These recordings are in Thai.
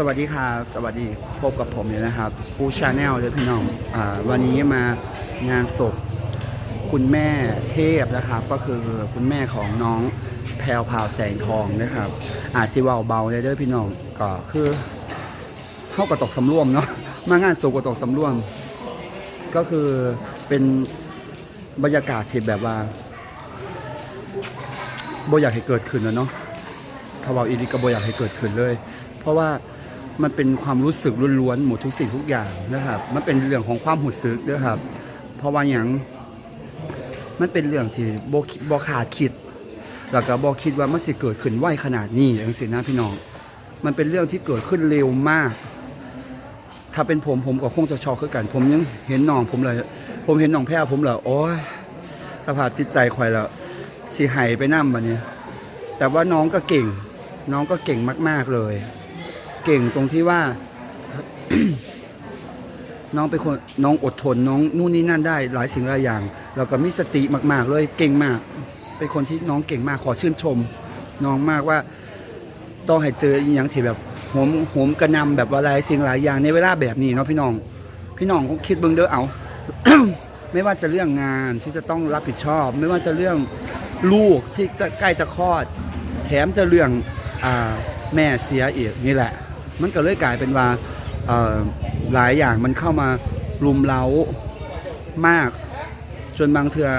สวัสดีครับสวัสดีพบกับผมเลยนะครับปูชาแนลเลยพี่น้องอวันนี้มางานศพคุณแม่เทพนะครับ ก็คือคุณแม่ของน้องแพรวพาวแสงทองนะครับ อาจสิเว่าเบาเลยเด้อพี่น้องก็คือเข้ากับตกสำรวมเนาะมางานศพกับตกสำรวม ก็คือเป็นบรรยากาศที่แบบว่าบ่อยากให้เกิดขึ้นแล้วเนาะถ้าว่าอีดีก็บ่อยากให้เกิดขึ้นเลย เพราะว่า มันเป็นความรู้สึกล้วนๆหมดทุกสิ่งทุกอย่างนะครับ มันเป็นเรื่องของความหูสึกด้วยครับ เพราะว่าอย่างมันเป็นเรื่องที่บ่คิดบ่ขาดคิดแล้วก็บ่คิดว่ามันสิเกิดขึ้นไวขนาดนี้อย่างสินะพี่น้อง มันเป็นเรื่องที่เกิดขึ้นเร็วมาก ถ้าเป็นผมผมก็คงจะช็อกคือกัน ผมยังเห็นน้องผมเลย ผมเห็นน้องแพ้ผมเลยโอ้ยสภาพจิตใจข่อยแล้วสิหายไปน้ำบัดนี้แต่ว่าน้องก็เก่ง น้องก็เก่งมาก ๆเลย เก่งตรงที่ว่า น้องเป็นคนน้องอดทนน้องนู่นนี่นั่นได้หลายสิ่งหลายอย่าง แล้วก็มีสติมาก ๆ เลยเก่งมาก เป็นคนที่น้องเก่งมากขอชื่นชม น้องมากว่าต้องให้เจออย่างที่แบบโหมโหมกระนำแบบว่าหลายสิ่งหลายอย่างในเวลาแบบนี้เนาะพี่น้อง พี่น้องคงคิดเบิ่งเด้อเอา ไม่ว่าจะเรื่องงานที่จะต้องรับผิดชอบ ไม่ว่าจะเรื่องลูกที่จะใกล้จะคลอด แถมจะเรื่องอแม่เสียอีกนี่แหละ มันก็เลยกลายเป็นว่าหลายอย่างมันเข้ามารุมเร้ามาก จนบางเทือ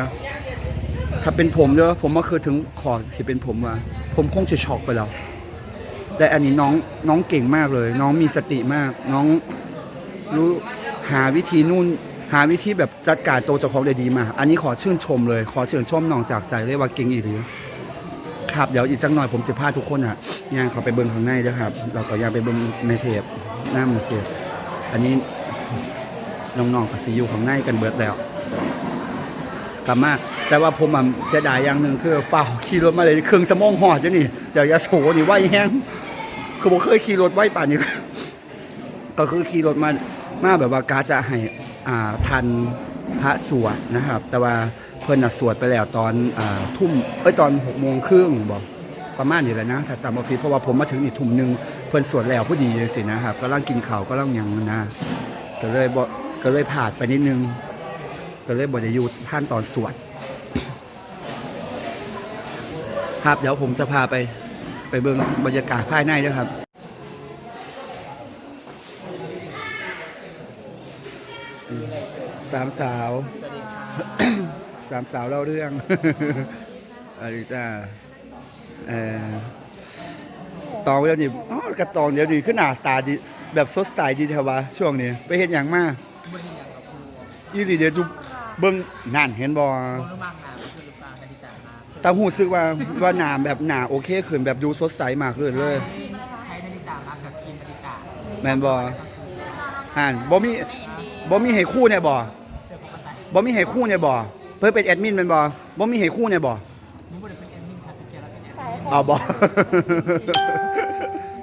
ถ้าเป็นผมเด้อผมก็คือถึงขอที่เป็นผมว่า ผมคงจะช็อกไปแล้วแต่อันนี้น้องน้องเก่งมากเลย น้องมีสติมาก น้องรู้หาวิธีนู่นหาวิธีแบบจัดการตัวเจ้าของได้ดีมาก อันนี้ขอชื่นชมเลย ขอชื่นชมน้องจากใจเลยว่าเก่งอีหรือ ครับ เดี๋ยวอีกสักหน่อยผมจะพาทุกคนอะย่างเขาไปเบิ้งข้างในด้วยครับ เราก็ย่างไปเบิ้งในเทปหน้ามันเสียอันนี้น้องๆกับซีอยู่ข้างในกันเบิดแล้วกลับมาแต่ว่าผมอะเสียดายอย่างหนึ่งคือเฝ้าขี่รถมาเลยเครื่องสมองหอดจ้ะนี่จากยาโสนี่ไหวแห้งคือผมเคยขี่รถไหวป่านนี้ก็คือขี่รถมามาแบบว่ากาจะให้อ่าทันพระสวดนะครับ แต่ว่า พิ่นน่ะสวดไปแล้วตอนอทุ่มเอ้ยตอนหกโมงครึ่งบอกประมาณนี้แหละนะถ้าจำไม่ผิดเพราะว่าผมมาถึงอีกทุ่มหนึ่งเพิ่นสวดแล้วพอดีเลยสินะครับก็ร่างกินข้าวก็ร่างยังนะก็เลยบ่ก็เลยผ่านไปนิดนึง ก็เลยบ่ได้หยุดท่านตอนสวดครับเดี๋ยวผมจะพาไปไปเบิ่งบรรยากาศภายในด้วยครับสามสาวส สามสาวเล่าเรื่องอะไรจ้าเออตองเดี๋ยวนี้อ๋อกระตองเดี๋ยวนี้ขึ้นหนาตาดี แบบสดใสดีเทวะช่วงนี้ ไปเห็นอย่างมากยี่หลีเดี๋ยวดูเบิ้งนั่นเห็นบอตาคณิตามาแต่หูซึกว่าว่าหนาแบบหนาโอเคขึ้นแบบดูสดใสมากเลยเลยใช้คณิตามากกับคีมคณิตาแมนบอห่านบ่มีบ่มีให้คู่เนี่ยบอขอมีให้คู่เนี่ยบ่ เพื่อเป็นแอดมินแมันบ่บ่มีให้คู่เนี่ยบ่นี่บริเป็นแอดมินค่ะเป็นเกียร์แล้วเป็นแอดมินเอาบ่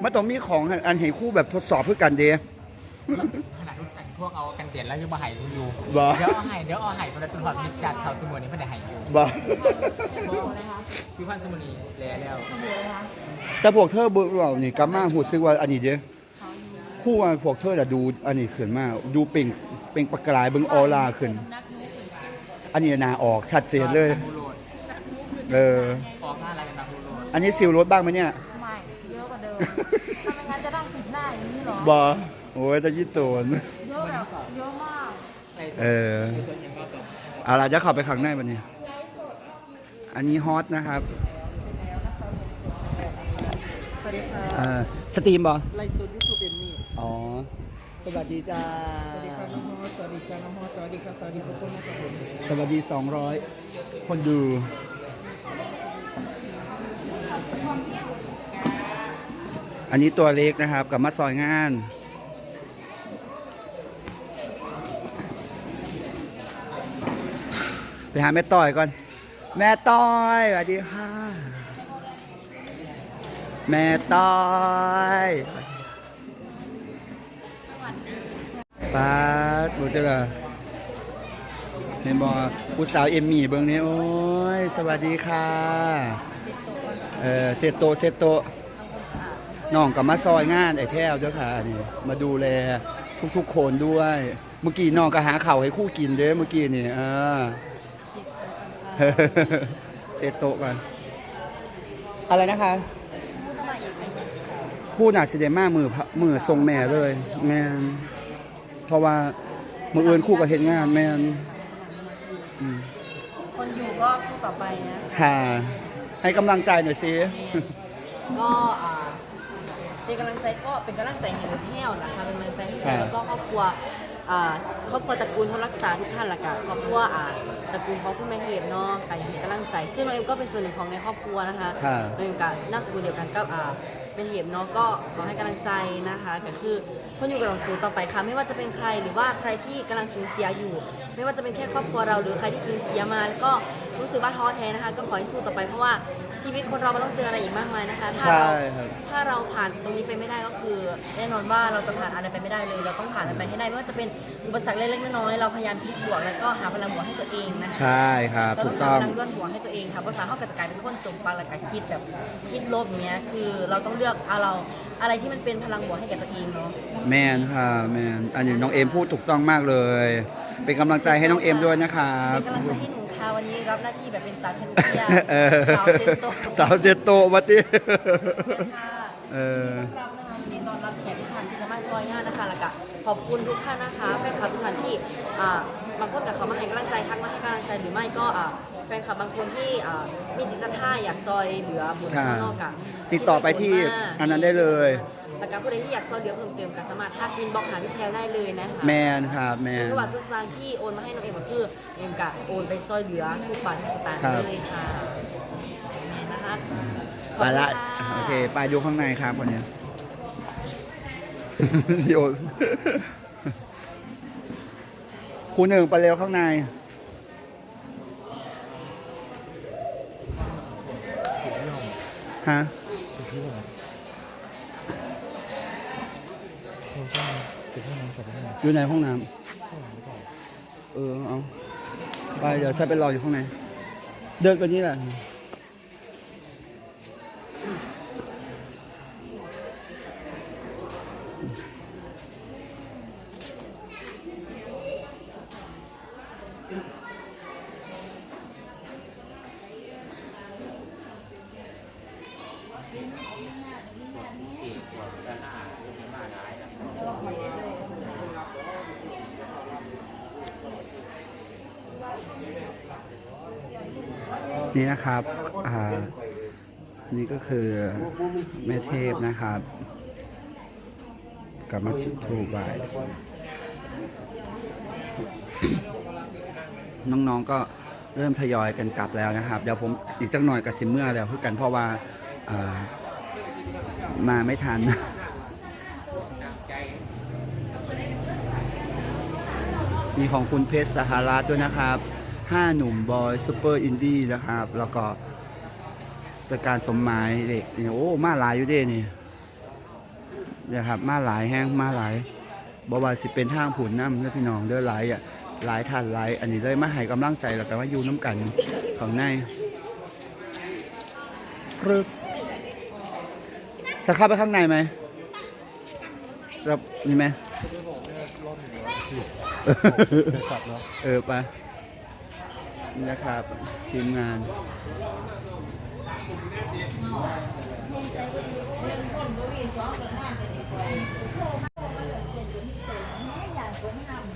มันต้องมีของอันให้คู่แบบทดสอบเพื่อกันเด้ ขนาดรุ่นแต่งพวกเอากันเตียนแล้วยังมาหายรู้อยู่บ่ เดี๋ยวเอาหายเดี๋ยวเอาหายคนละตุนหอดมิจัดเขาสมุนนี้เพื่อนได้หายอยู่บ่ พี่พันสมุนีแล้วแล้วแต่พวกเธอเบิ่งเรานี่กลับมาหูซึกว่าอันนี้เด้คู่ว่าพวกเธอน่ะดูอันนี้ขึ้นมา ดูเปล่งเปล่งประกายเบิ่งออร่าขึ้น อันนี้หน้าออกชัดเจนเลย บูโรดเออ ออกหน้าอะไรกันนะบูโรดอันนี้ซิลรถบ้างไหมเนี่ย ไม่เยอะกว่าเดิมทำไมงั้นจะต้องปิดหน้าอย่างนี้เหรอบ่โอ้ยตะยี่โตน เยอะแบบเยอะมากเออเอาล่ะจะเข้าไปข้างในวันนี้ อันนี้ฮอตนะครับสวัสดีค่ะเออสตรีมบ่ไลฟ์สดยูทูบเป็นมีอ๋อ สวัสดีจ้า สวัสดีค่ะน้องฮอสวัสดีจ้าน้องฮอสวัสดีค่ะสวัสดีทุกคนนะครับผมสวัสดี 200 คนดูอันนี้ตัวเล็กนะครับกับมาซอยงาน ไปหาแม่ต้อยก่อน แม่ต้อยสวัสดีค่ะ แม่ต้อย ป้าดบุตรละเห็นบอผู้สาวเอมมี่เบิ้งนี้โอ้ย สวัสดีค่ะ เออเซโตะเซโตะน้องก็มาซอยงานไอ้แพ้วเจ้าค่ะนี่มาดูแลทุกๆคนด้วย เมื่อกี้น้องก็หาข่าวให้คู่กินเด้เมื่อกี้นี่อ่าเซตโตะก่อนอะไรนะคะพูดต้องมาอีกไหมคู่หนักสิเดมามือพะมือทรงแม่เลยแมน เพราะว่ามืออื่นคู่กับเห็นงานแมนอืมคนอยู่ก็คู่ต่อไปนะชาให้กำลังใจหน่อยสิ ก็อ่าเป็นกำลังใจก็เป็นกำลังใจให้แห้วนะคะเป็นกำลังใจให้แห้วแล้วก็ครอบครัว อ่าครอบครัวตระกูลทรักษาทุกท่านละกันครอบครัวอ่าตระกูลของคุณแม่เทพเนาะการอย่างนี้กำลังใจซึ่งเราเองก็เป็นส่วนหนึ่งของในครอบครัวนะคะค่ะเราอยู่กับนามสกุลเดียวกันกับอ่าเป็นเทพเนาะก็ขอให้กำลังใจนะคะก็คือคนอยู่กับเราสูงต่อไปค่ะไม่ว่าจะเป็นใครหรือว่าใครที่กำลังสูญเสียอยู่ ไม่ว่าจะเป็นแค่ครอบครัวเราหรือใครที่สูญเสียมาแล้วก็รู้สึกว่าท้อแท้นะคะ ก็ขอให้สู้ต่อไปเพราะว่า ชีวิตคนเรามันต้องเจออะไรอีกมากมายนะคะ ถ้าใช่เราครับ ถ้าเราผ่านตรงนี้ไปไม่ได้ก็คือ แน่นอนว่าเราจะผ่านอะไรไปไม่ได้เลย เราต้องผ่านมันไปให้ได้ไม่ว่าจะเป็นอุปสรรคเล็กๆน้อยๆเราพยายามคิดบวกแล้วก็หาพลังบวกให้ตัวเองนะคะ ใช่ครับเราถูต้อกงต้องหาพลังด้วนบวกให้ตัวเองค่ะเพราะสารเขาก็จะกลายเป็นคนจมปังแล้วก็คิดแบบคิดลบอย่างเงี้ยคือเราต้องเลือกเอาเราอะไรที่มันเป็นพลังบวกให้แก่ตัวเองเนาะ แมนค่ะ แมน อันนี้น้องเอมพูดถูกต้องมากเลย เป็นกำลังใจให้น้องเอมด้วยนะครับเป็นกำลังใจให้หนูค่ะวันนี้รับหน้าที่แบบเป็นสาวแคนเซียเออสาวเซนโตสาวเซโตมาติค่ะเออยินดีต้อนรับนะคะยินดีต้อนรับแขกทุกท่านที่จะมาซอยงานนะคะแล้วก็ขอบคุณทุกท่านนะคะแฟนคลับทุกท่านที่อ่าบางคนกับเขามาให้กำลังใจทักมาให้กำลังใจหรือไม่ก็อ่า แฟนคลับบางคนที่อ่ามีจิตศรัทธาอยากซอยเหลือบุญค่ะข้างนอกอะติดต่อไปที่อันนั้นได้เลย แล้วก็ผู้ใดที่อยากซอยเหลือเพิ่มเติมก็สามารถทักบินบอกหาพี่แพลวได้เลยนะคะแมนครับแมหนรือว่าทุกทางที่โอนมาให้น้องเอ็มก็คือเอ็มกะโอนไปซอยเหลือทุกบาททุกสตางค์ครับ เลยค่ะนะคะไปละขบณ โอเคไปดูข้างในครับคนเนี้ย โยนครูหนึ่งไปเร็วข้างใน ฮะอยู่ในห้องน้ำเออเอาไปเดี๋ยวฉันไปรออยู่ข้างในเดินไปนี่แหละ นี่นะครับอ่านี่ก็คือแม่เทพนะครับกลับมาจุดทูบายน้องๆก็เริ่มทยอยกันกลับแล้วนะครับ เดี๋ยวผมอีกสักหน่อยกับสิเมื่อแล้วคือกันเพราะว่าอ่ามาไม่ทันมีของคุณเพชรสหรัฐด้วยนะครับ ห้าหนุ่มบอยซูเปอร์อินดี้นะครับ แล้วก็จากการสมหมายเด็กนี่โอ้มาหลายอยู่เด้นี่นะครับมาหลายแห้งมาหลายบว่าสิเป็นทางผุนน้ำเด้อพี่น้องเด้อหลายอะหลายท่านหลายอันนี้เลยมาให้กำลังใจแล้วก็มาอยู่น้ำกันข้างในพรึกจะเข้าไปข้างในไหมครับนี่ไหมเออไป นะครับทีมงาน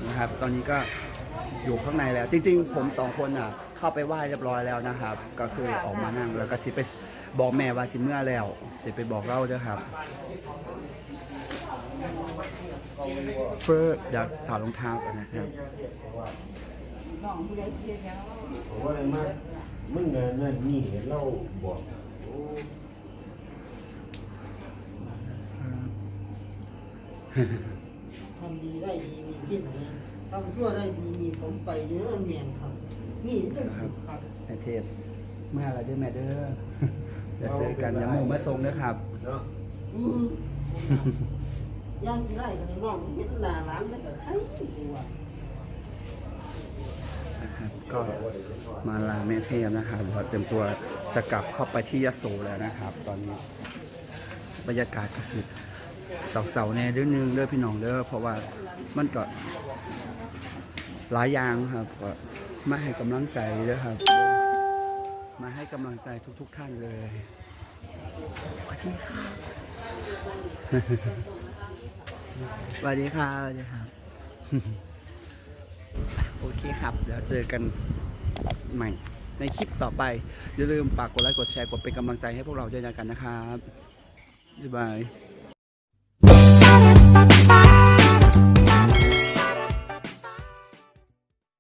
นะครับ ตอนนี้ก็อยู่ข้างในแล้ว จริง ๆ ผมสองคนอะ เข้าไปไหว้เรียบร้อยแล้วนะครับ ก็คือออกมานั่งแล้วก็สิไปบอกแม่ว่าสิเมื่อแล้ว สิไปบอกเล่าด้วยครับเพื่ออยากถอดรองเท้ากันนะครับ ผมว่าอะไรมากมึงเงินนั่นนี่เล่าบอกทำดีได้ดีมีที่ไหนทำชั่วได้ดีมีผมไปเยอะเมียนครับนี่ตั้งครับครับแม่เทพเมื่อไรเด้อแม่เด้อเดี๋ยวเจอกันอย่าหมู่มาทรงนะครับเนาะอืมย่างที่ไร่กันในน้องเห็นหน้าหลานแล้วก็ใครตัวนะครับ ก็มาลาแม่เทพนะครับเราเตรียมตัวจะกลับเข้าไปที่ยะโสแล้วนะครับ ตอนนี้บรรยากาศก็คือเสาๆแน่เด้อนึงเด้อพี่น้องเด้อเพราะว่ามันก็หลายอย่างครับก็มาให้กำลังใจเด้อครับ มาให้กำลังใจทุก ๆ ท่านเลยสวัสดีค่ะสวัสดีค่ะสวัสดีครับ โอเคครับเดี๋ยวเจอกันใหม่ในคลิปต่อไป อย่าลืมฝากกดไลค์กดแชร์กดเป็นกำลังใจให้พวกเราด้วยกันนะครับบ๊ายบาย